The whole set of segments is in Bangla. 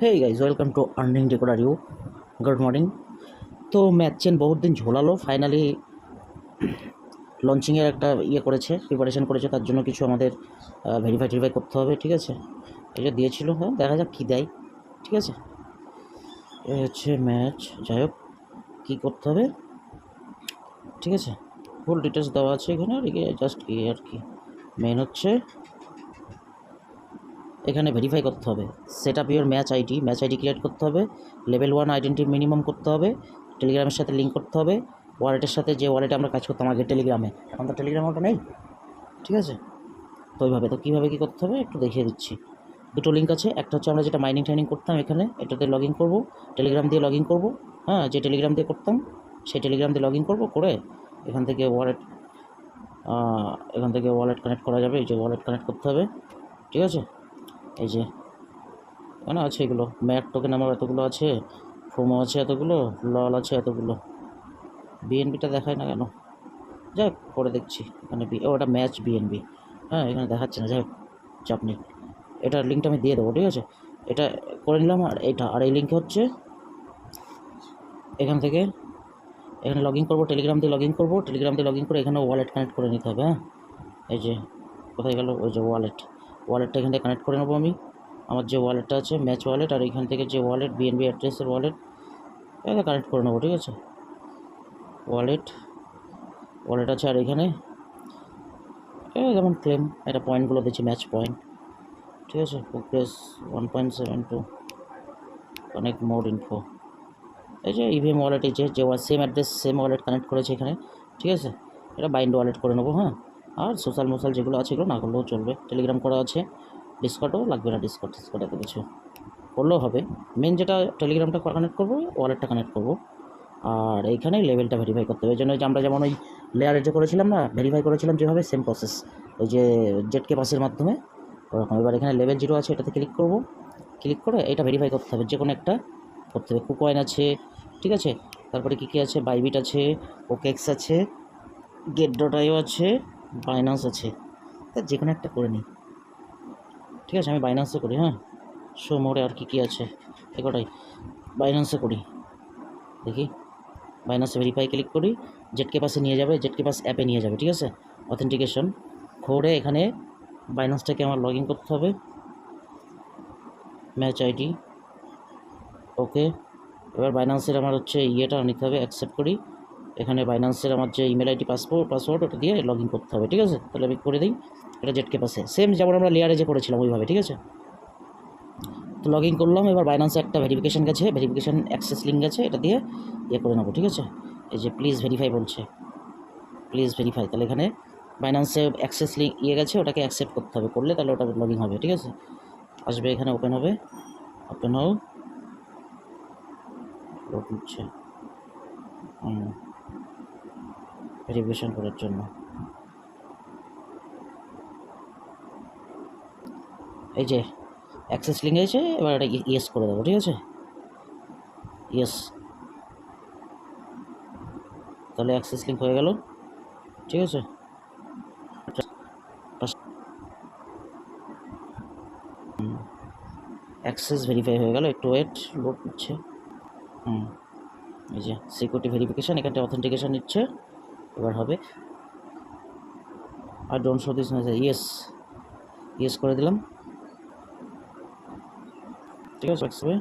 Hey guys welcome to earning decoder you good morning তো ম্যাচ চেন বহুত দিন ঝোলালো ফাইনালি লঞ্চিংয়ের একটা ইয়ে করেছে প্রিপারেশন করেছে, তার জন্য কিছু আমাদের ভেরিফাই টেরিফাই করতে হবে, ঠিক আছে? যে দিয়েছিল হ্যাঁ দেখা যাক কী দেয়, ঠিক আছে? এই হচ্ছে ম্যাচ যাই হোক, কী করতে হবে? ঠিক আছে ফুল ডিটেলস দেওয়া আছে এখানে, আর জাস্ট কি আর কি। মেন হচ্ছে এখানে ভেরিফাই করতে হবে। Set up your Match ID Match ID create করতে হবে। লেভেল ওয়ান আইডেন্টি মিনিমাম করতে হবে। টেলিগ্রামের সাথে লিঙ্ক করতে হবে। ওয়ালেটের সাথে যে ওয়ালেটে আমরা কাজ করতাম আগে টেলিগ্রামে এখন তো টেলিগ্রাম ওটা নেই। ঠিক আছে? তো ওইভাবে। তো কীভাবে কী করতে হবে একটু দেখিয়ে দিচ্ছি। দুটো লিঙ্ক আছে। একটা হচ্ছে আমরা যেটা মাইনিং টাইনিং করতাম এখানে, এটাতে লগ ইন করব। টেলিগ্রাম দিয়ে লগ ইন করব। হ্যাঁ যে টেলিগ্রাম দিয়ে করতাম, সেই টেলিগ্রাম দিয়ে লগ ইন করব করে এখান থেকে ওয়ালেট এখান থেকে ওয়ালেট কানেক্ট করা যাবে। এই যে ওয়ালেট কানেক্ট করতে হবে। ঠিক আছে? এই যে এখানে আছে এগুলো? ম্যাট টোকেন আমার এতগুলো আছে ফোমো আছে এতগুলো লল আছে এতগুলো। বিএনবিটা দেখায় না কেন? যাই পরে দেখছি। এখানে বি ওটা ম্যাচ বিএনবি হ্যাঁ এখানে দেখাচ্ছে না, যাই চাপ নেই। এটার লিঙ্কটা আমি দিয়ে দেবো, ঠিক আছে? এটা করে নিলাম, আর এটা, আর এই লিঙ্ক হচ্ছে এখান থেকে। এখানে লগ ইন করব টেলিগ্রাম দিয়ে লগ ইন করব। টেলিগ্রাম দিয়ে লগ ইন করে এখানে ওয়ালেট কানেক্ট করে নিতে হবে হ্যাঁ? এই যে, কোথায় গেল? ওই যে ওয়ালেট ওয়ালেটটা এখান থেকে কানেক্ট করে নেব আমি। আমার যে ওয়ালেটটা আছে ম্যাচ ওয়ালেট আর এখান থেকে যে ওয়ালেট বিএনবি অ্যাড্রেসের ওয়ালেট এটা কানেক্ট করে নেব, ঠিক আছে? ওয়ালেট ওয়ালেট আছে আর এখানে যেমন ক্লেম এটা পয়েন্টগুলো দিচ্ছি ম্যাচ পয়েন্ট ঠিক আছে? Progress one point seven two অনেক মোর ইনফো এই যে ইভিএম ওয়ালেট এই যে যে same address same wallet connect করেছে এখানে, ঠিক আছে? এটা বাইন্ড ওয়ালেট করে নেব হ্যাঁ? আর সোশ্যাল মোশাল যেগুলো আছে এগুলো না করলেও চলবে। টেলিগ্রাম করা আছে ডিসকটও লাগবে না ডিসকট ডিসকট এত কিছু। করলেও হবে। মেন যেটা টেলিগ্রামটা কানেক্ট করব ওয়ালেটটা কানেক্ট করব। আর এইখানে লেভেলটা ভেরিফাই করতে হবে। এই জন্য যে আমরা যেমন ওই লেয়ারে যে করেছিলাম না ভেরিফাই করেছিলাম যেভাবে সেম প্রসেস ওই যে জেটকে পাসের মাধ্যমে, ওরকম। এবার এখানে লেভেল জিরো আছে, এটাতে ক্লিক করব। ক্লিক করে এটা ভেরিফাই করতে হবে। যে কোনো একটা করতে হবে। কুকয়েন আছে, ঠিক আছে? তারপরে কী কী আছে? বাইবিট আছে ওকেক্স আছে গেট ডট আছে বাইনান্স আছে। তা যে কোনো একটা করে নিই। ঠিক আছে, আমি বাইনান্সে করি হ্যাঁ? শো মোড়ে আর কী কী আছে? এগোটাই বাইনান্সে করি। দেখি। বাইনান্সে ভেরিফাই ক্লিক করি। জেটকে পাসে নিয়ে যাবে জেটকে পাস অ্যাপে নিয়ে যাবে, ঠিক আছে? অথেন্টিকেশন করে এখানে বাইনান্সটাকে আমার লগ ইন করতে হবে। ম্যাচ আইডি ওকে এবার বাইনান্সের আমার হচ্ছে ইয়েটা নিতে হবে অ্যাকসেপ্ট করি। এখানে বাইনান্সের আমার যে ইমেল আইডি পাসপোর্ট পাসওয়ার্ড ওটা দিয়ে লগ ইন করতে হবে, ঠিক আছে? তাহলে আমি করে দিই, এটা জেটকে পাসে সেম যেমন আমরা লেয়ারে যে করেছিলাম ওইভাবে, ঠিক আছে? তো লগ ইন করলাম, এবার বাইনান্সে একটা ভেরিফিকেশান গেছে ভেরিফিকেশান অ্যাক্সেস লিঙ্ক গেছে, এটা দিয়ে ইয়ে করে নেব, ঠিক আছে? এই যে প্লিজ ভেরিফাই বলছে। প্লিজ ভেরিফাই তাহলে এখানে বাইনান্সে অ্যাক্সেস লিঙ্ক ইয়ে গেছে, ওটাকে অ্যাকসেপ্ট করতে হবে, করলে তাহলে ওটা লগ ইন হবে, ঠিক আছে? আসবে এখানে ওপেন হবে। ওপেন হোক হচ্ছে। নিচ্ছে ভেরিফিকেশান করার জন্য। এই যে অ্যাক্সেস লিঙ্ক আছে এবার এটা ইয়েস করে দেবো, ঠিক আছে? ইয়েস তাহলে অ্যাক্সেস লিঙ্ক হয়ে গেল, ঠিক আছে? অ্যাক্সেস ভেরিফাই হয়ে গেল, একটু ওয়েট লোড নিচ্ছে। হুম, এই যে সিকিউরিটি ভেরিফিকেশান এখানটা অথেন্টিকেশান নিচ্ছে। এবার হবে। আর don't show this message yes yes করে দিলাম। ঠিক আছে হবে।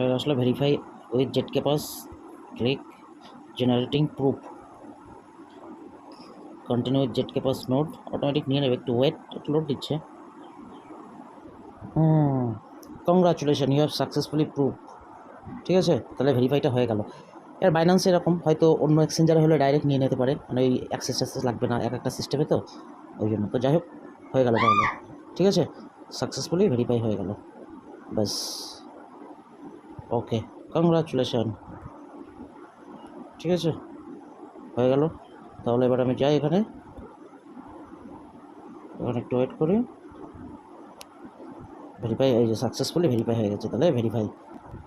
এবার আসলে verify with zkPass click generating proof continue with zkPass note automatic নিয়ে নেবে, একটু ওয়েট একটু লোড দিচ্ছে। Congratulation you have successfully proof ঠিক আছে? তাহলে ভেরিফাইটা হয়ে গেল। এর বাইন্যান্স এরকম, হয়তো অন্য এক্সচেঞ্জারে হলে ডাইরেক্ট নিয়ে নিতে পারে। মানে ওই অ্যাক্সেস ট্যাক্সেস লাগবে না, এক একটা সিস্টেমে তো। ওই জন্য। তো যাই হোক, হয়ে গেল তাহলে। ঠিক আছে? সাকসেসফুলি ভেরিফাই হয়ে গেল। ব্যাস। ওকে কংগ্রাচুলেশন ঠিক আছে? হয়ে গেল। তাহলে এবার আমি যাই এখানে। এখানে একটু ওয়েট করি। ভেরিফাই এই যে সাকসেসফুলি ভেরিফাই হয়ে গেছে তাহলে ভেরিফাই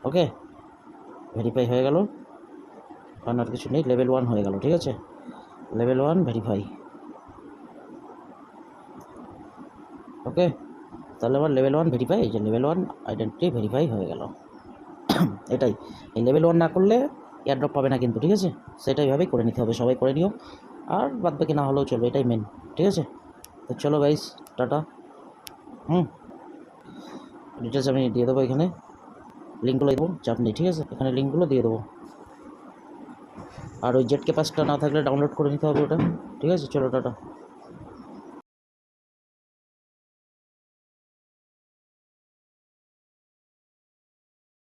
ওকে ভেরিফাই হয়ে গেল। কারণ আর কিছু নেই লেভেল ওয়ান হয়ে গেল, ঠিক আছে? লেভেল ওয়ান ভেরিফাই ওকে তাহলে আমার লেভেল ওয়ান ভেরিফাই এই যে লেভেল ওয়ান আইডেন্টিটি ভেরিফাই হয়ে গেল। এটাই। এই লেভেল ওয়ান না করলে এয়ারড্রপ পাবে না কিন্তু, ঠিক আছে? সেটা এইভাবেই করে নিতে হবে, সবাই করে নিও। আর বাদ বাকি না হলেও চলবে, এটাই মেন ঠিক আছে? তো চলো গাইস টাটা। হুম। ডিটেলস আমি দিয়ে দেবো এখানে। লিঙ্কগুলো দেবো, চাপ নেই, ঠিক আছে? এখানে লিঙ্কগুলো দিয়ে দেবো। আর ওই জেট ক্যাপাসিটা না থাকলে ডাউনলোড করে নিতে হবে ওটা, ঠিক আছে? চলো, টাটা।